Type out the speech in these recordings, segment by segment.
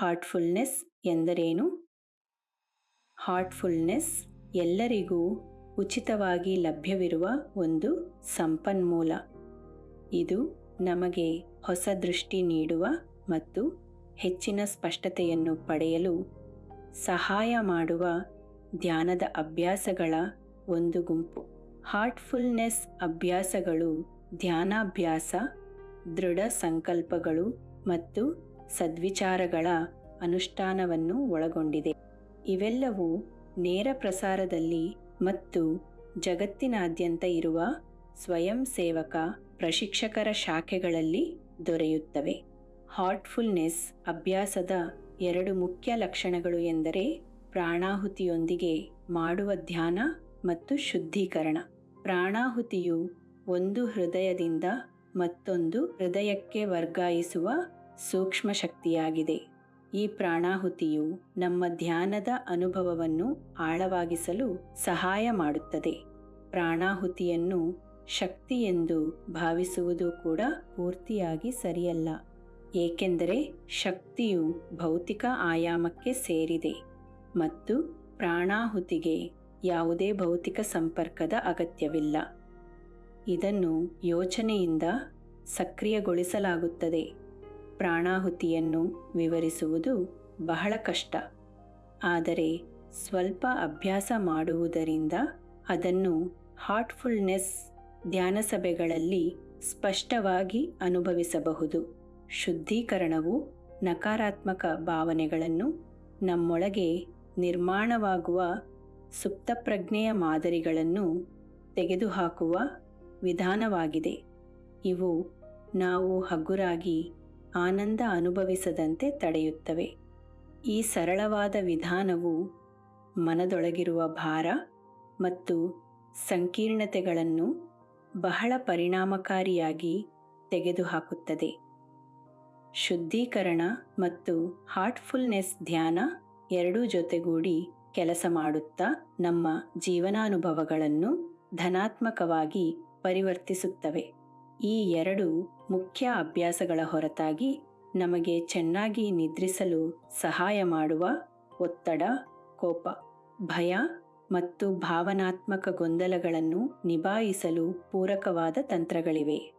Heartfulness ಎಂದರೇನು? Heartfulness ಎಲ್ಲರಿಗೂ ಉಚಿತವಾಗಿ ಲಭ್ಯವಿರುವ ಒಂದು ಸಂಪನ್ಮೂಲ. ಇದು ನಮಗೆ ಹೊಸ ದೃಷ್ಟಿ ನೀಡುವ ಮತ್ತು ಹೆಚ್ಚಿನ ಸ್ಪಷ್ಟತೆಯನ್ನು ಪಡೆಯಲು ಸಹಾಯ ಮಾಡುವ ಧ್ಯಾನದ ಅಭ್ಯಾಸಗಳ ಒಂದು ಗುಂಪು. ಹಾರ್ಟ್ಫುಲ್ನೆಸ್ ಅಭ್ಯಾಸಗಳು ಧ್ಯಾನಾಭ್ಯಾಸ, ದೃಢ ಸಂಕಲ್ಪಗಳು ಮತ್ತು ಸದ್ವಿಚಾರಗಳ ಅನುಷ್ಠಾನವನ್ನು ಒಳಗೊಂಡಿದೆ. ಇವೆಲ್ಲವೂ ನೇರ ಪ್ರಸಾರದಲ್ಲಿ ಮತ್ತು ಜಗತ್ತಿನಾದ್ಯಂತ ಇರುವ ಸ್ವಯಂ ಸೇವಕ ಪ್ರಶಿಕ್ಷಕರ ಶಾಖೆಗಳಲ್ಲಿ ದೊರೆಯುತ್ತವೆ. ಹಾರ್ಟ್ಫುಲ್ನೆಸ್ ಅಭ್ಯಾಸದ ಎರಡು ಮುಖ್ಯ ಲಕ್ಷಣಗಳು ಎಂದರೆ ಪ್ರಾಣಾಹುತಿಯೊಂದಿಗೆ ಮಾಡುವ ಧ್ಯಾನ ಮತ್ತು ಶುದ್ಧೀಕರಣ. ಪ್ರಾಣಾಹುತಿಯು ಒಂದು ಹೃದಯದಿಂದ ಮತ್ತೊಂದು ಹೃದಯಕ್ಕೆ ವರ್ಗಾಯಿಸುವ ಸೂಕ್ಷ್ಮ ಶಕ್ತಿಯಾಗಿದೆ ಈ ಪ್ರಾಣಾಹುತಿಯು ನಮ್ಮ ಧ್ಯಾನದ ಅನುಭವವನ್ನು ಆಳವಾಗಿಸಲು ಸಹಾಯ ಮಾಡುತ್ತದೆ. ಪ್ರಾಣಾಹುತಿಯನ್ನು ಶಕ್ತಿ ಎಂದು ಭಾವಿಸುವುದು ಕೂಡ ಪೂರ್ತಿಯಾಗಿ ಸರಿಯಲ್ಲ. ಏಕೆಂದರೆ ಶಕ್ತಿಯು ಭೌತಿಕ ಆಯಾಮಕ್ಕೆ ಸೇರಿದೆ ಮತ್ತು ಪ್ರಾಣಾಹುತಿಗೆ ಯಾವುದೇ ಭೌತಿಕ ಸಂಪರ್ಕದ ಅಗತ್ಯವಿಲ್ಲ. ಇದನ್ನು ಯೋಚನೆಯಿಂದ ಸಕ್ರಿಯಗೊಳಿಸಲಾಗುತ್ತದೆ. ಪ್ರಾಣಾಹುತಿಯನ್ನು ವಿವರಿಸುವುದು ಬಹಳ ಕಷ್ಟ. ಆದರೆ ಸ್ವಲ್ಪ ಅಭ್ಯಾಸ ಮಾಡುವುದರಿಂದ ಅದನ್ನು ಹಾರ್ಟ್ಫುಲ್ನೆಸ್ ಧ್ಯಾನಸಭೆಗಳಲ್ಲಿ ಸ್ಪಷ್ಟವಾಗಿ ಅನುಭವಿಸಬಹುದು. ಶುದ್ಧೀಕರಣವು ನಕಾರಾತ್ಮಕ ಭಾವನೆಗಳನ್ನು ನಮ್ಮೊಳಗೆ ನಿರ್ಮಾಣವಾಗುವ ಸುಪ್ತಪ್ರಜ್ಞೆಯ ಮಾದರಿಗಳನ್ನು ತೆಗೆದುಹಾಕುವ ವಿಧಾನವಾಗಿದೆ. ಇವು ನಾವು ಹಗುರಾಗಿ ಆನಂದ ಅನುಭವಿಸದಂತೆ ತಡೆಯುತ್ತವೆ. ಈ ಸರಳವಾದ ವಿಧಾನವು ಮನದೊಳಗಿರುವ ಭಾರ ಮತ್ತು ಸಂಕೀರ್ಣತೆಗಳನ್ನು ಬಹಳ ಪರಿಣಾಮಕಾರಿಯಾಗಿ ತೆಗೆದುಹಾಕುತ್ತದೆ. ಶುದ್ಧೀಕರಣ ಮತ್ತು ಹಾರ್ಟ್ಫುಲ್ನೆಸ್ ಧ್ಯಾನ ಎರಡೂ ಜೊತೆಗೂಡಿ ಕೆಲಸ ಮಾಡುತ್ತಾ ನಮ್ಮ ಜೀವನಾನುಭವಗಳನ್ನು ಧನಾತ್ಮಕವಾಗಿ ಪರಿವರ್ತಿಸುತ್ತವೆ. ಈ ಎರಡು ಮುಖ್ಯ ಅಭ್ಯಾಸಗಳ ಹೊರತಾಗಿ ನಮಗೆ ಚೆನ್ನಾಗಿ ನಿದ್ರಿಸಲು ಸಹಾಯ ಮಾಡುವ ಒತ್ತಡ, ಕೋಪ, ಭಯ ಮತ್ತು ಭಾವನಾತ್ಮಕ ಗೊಂದಲಗಳನ್ನು ನಿಭಾಯಿಸಲು ಪೂರಕವಾದ ತಂತ್ರಗಳಿವೆ.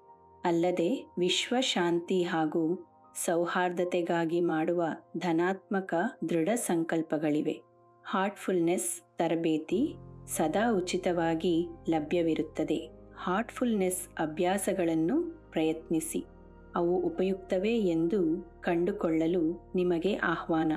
ಅಲ್ಲದೆ ವಿಶ್ವ ಶಾಂತಿ ಹಾಗೂ ಸೌಹಾರ್ದತೆಗಾಗಿ ಮಾಡುವ ಧನಾತ್ಮಕ ದೃಢ ಸಂಕಲ್ಪಗಳಿವೆ. ಹಾರ್ಟ್ಫುಲ್ನೆಸ್ ತರಬೇತಿ ಸದಾ ಉಚಿತವಾಗಿ ಲಭ್ಯವಿರುತ್ತದೆ. ಹಾರ್ಟ್ಫುಲ್ನೆಸ್ ಅಭ್ಯಾಸಗಳನ್ನು ಪ್ರಯತ್ನಿಸಿ. ಅವು ಉಪಯುಕ್ತವೇ ಎಂದು ಕಂಡುಕೊಳ್ಳಲು ನಿಮಗೆ ಆಹ್ವಾನ.